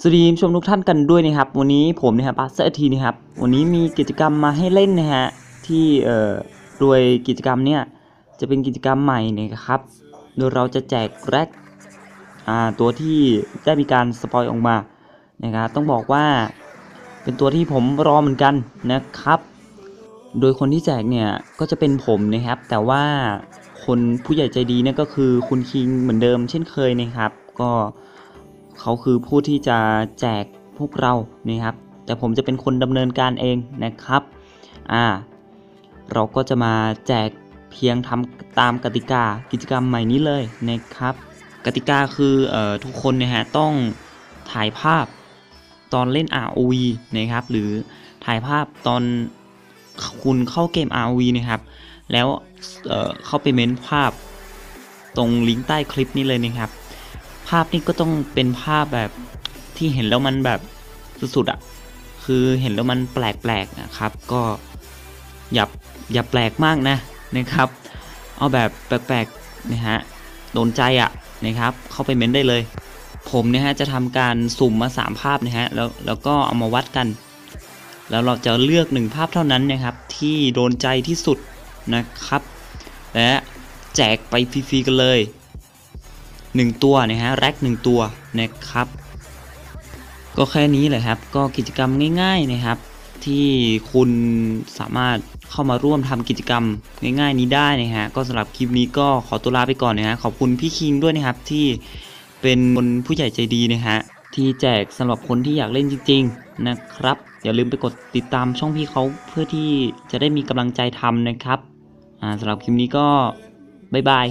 สวัสดีผู้ชมทุกท่านกันด้วยนะครับ วันนี้ผมนะครับบัสเซอร์ทีนะครับ วันนี้มีกิจกรรมมาให้เล่นนะฮะที่เอ่อโดยกิจกรรมเนี่ยจะเป็นกิจกรรมใหม่นะครับ โดยเราจะแจกแร็กอ่าตัวที่ได้มีการสปอยออกมานะครับต้องบอกว่าเป็นตัวที่ผมรอเหมือนกันนะครับ โดยคนที่แจกเนี่ยก็จะเป็นผมนะครับ แต่ว่าคนผู้ใหญ่ใจดีเนี่ยก็คือคุณคิงเหมือนเดิมเช่นเคยนะครับ ก็ เขาคือผู้ที่จะแจกพวกเรานะครับ แต่ผมจะเป็นคนดำเนินการเองนะครับอ่าเราก็จะมาแจกเพียงทำตามกติกากิจกรรมใหม่นี้เลยนะครับ กติกาคือออทุกคนนะฮะต้องถ่ายภาพตอนเล่น ROV นะครับ หรือถ่ายภาพตอนคุณเข้าเกม ROV นะครับ แล้วเเข้าไปเม้นภาพตรงลิงก์ใต้คลิปนี้เลยนะครับ ภาพนี้ก็ต้องเป็นภาพแบบที่เห็นแล้วมันแบบสุดๆอะ่ะ คือเห็นแล้วมันแปลกๆนะครับ ก็อย่าอย่าแปลกมากนะนะครับ เอาแบบแปลกๆนะฮะโดนใจอะ่ะนะครับ เข้าไปเม้นได้เลย ผมนะฮะจะทำการสุ่มมา 3 ภาพนะฮะแล้วแล้วก็เอามาวัดกัน แล้วเราจะเลือกหนึ่งภาพเท่านั้นนะครับ ที่โดนใจที่สุดนะครับ และแจกไปฟรีๆกันเลย 1 ตัวนะฮะแร็กหนึ่งตัวนะครับ ก็แค่นี้แหละครับ ก็กิจกรรมง่ายๆนะครับ ที่คุณสามารถเข้ามาร่วมทำกิจกรรมง่ายๆนี้ได้นะฮะก็สำหรับคลิปนี้ก็ขอตัวลาไปก่อนนะฮะขอบคุณพี่คิงด้วยนะครับที่เป็นคนผู้ใหญ่ใจดีนะฮะที่แจกสำหรับคนที่อยากเล่นจริง ๆนะครับ อย่าลืมไปกดติดตามช่องพี่เขาเพื่อที่จะได้มีกำลังใจทำนะครับสำหรับคลิปนี้ก็บ๊ายบาย